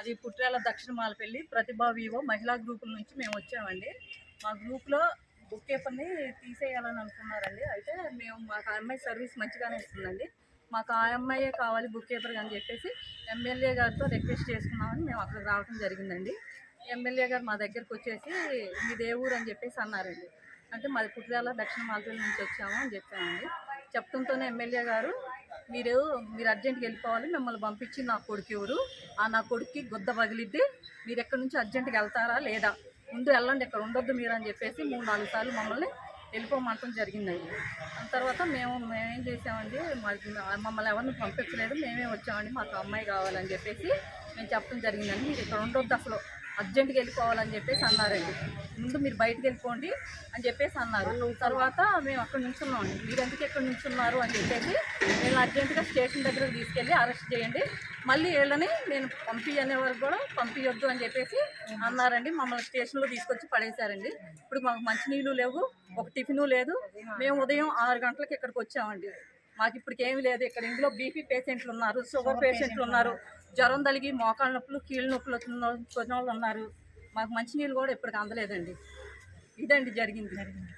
అది పుట్రేల దక్షిణ మాలపల్లి ప్రతిభా వివో మహిళా గ్రూపుల నుంచి మేము వచ్చామండి. మా గ్రూప్లో బుక్ పేపర్ని తీసేయాలని అనుకున్నారండి. అయితే మేము మాకు ఆ అమ్మాయి సర్వీస్ మంచిగానే ఇస్తుందండి. మాకు ఆ అమ్మాయే కావాలి బుక్ పేపర్ అని చెప్పేసి ఎమ్మెల్యే గారితో రిక్వెస్ట్ చేసుకున్నామని మేము అక్కడికి రావడం జరిగిందండి. ఎమ్మెల్యే గారు మా దగ్గరకు వచ్చేసి మీది ఏ ఊరు? అని చెప్పేసి అన్నారండి. అంటే మాది పుట్టియాల దక్షిణ మాలపల్లి నుంచి వచ్చాము అని చెప్పామండి. చెప్తుంటూనే ఎమ్మెల్యే గారు మీరు మీరు అర్జెంట్గా వెళ్ళిపోవాలి మిమ్మల్ని పంపించి నా కొడుకు ఎవరు? ఆ నా కొడుక్కి గుద్ద పగిలిద్ది. మీరు ఎక్కడి నుంచి అర్జెంట్గా వెళ్తారా లేదా? ముందు వెళ్ళండి ఇక్కడ ఉండొద్దు మీరు అని చెప్పేసి మూడు నాలుగు సార్లు మమ్మల్ని వెళ్ళిపోమంటం జరిగిందండి ఆ తర్వాత మేము మేమేం చేసామండి మాకు మమ్మల్ని ఎవరిని పంపించలేదు మేమే వచ్చామండి మాకు అమ్మాయి కావాలని చెప్పేసి మేము చెప్పడం జరిగిందండి. మీరు ఇక్కడ ఉండొద్దు అసలు. అర్జెంట్గా వెళ్ళిపోవాలని చెప్పేసి అన్నారండి ముందు మీరు బయటకు వెళ్ళిపోండి అని చెప్పేసి అన్నారు. తర్వాత మేము అక్కడ నుంచున్నామండి మీరు ఎందుకు ఎక్కడ నుంచున్నారు అని చెప్పేసి నేను అర్జెంటుగా స్టేషన్ దగ్గరకు తీసుకెళ్ళి అరెస్ట్ చేయండి. మళ్ళీ వీళ్ళని నేను పంపి అనే వరకు కూడా పంపించొద్దు అని చెప్పేసి అన్నారండి. మమ్మల్ని స్టేషన్లో తీసుకొచ్చి పడేశారండి. ఇప్పుడు మాకు మంచినీళ్ళు లేవు ఒక టిఫిను లేదు. మేము ఉదయం ఆరు గంటలకు ఇక్కడికి వచ్చామండి. మాకు ఇప్పటికి ఏమీ లేదు. ఇక్కడ ఇందులో బీపీ పేషెంట్లు ఉన్నారు షుగర్ పేషెంట్లు ఉన్నారు. జ్వరం తలిగి మోకాళ్ళ నొప్పులు కీళ్ళ నొప్పులు వచ్చిన వాళ్ళు- వచ్చిన వాళ్ళు ఉన్నారు. మాకు మంచినీళ్ళు కూడా ఇప్పటికి అందలేదండి. ఇదండి జరిగింది. జరిగింది.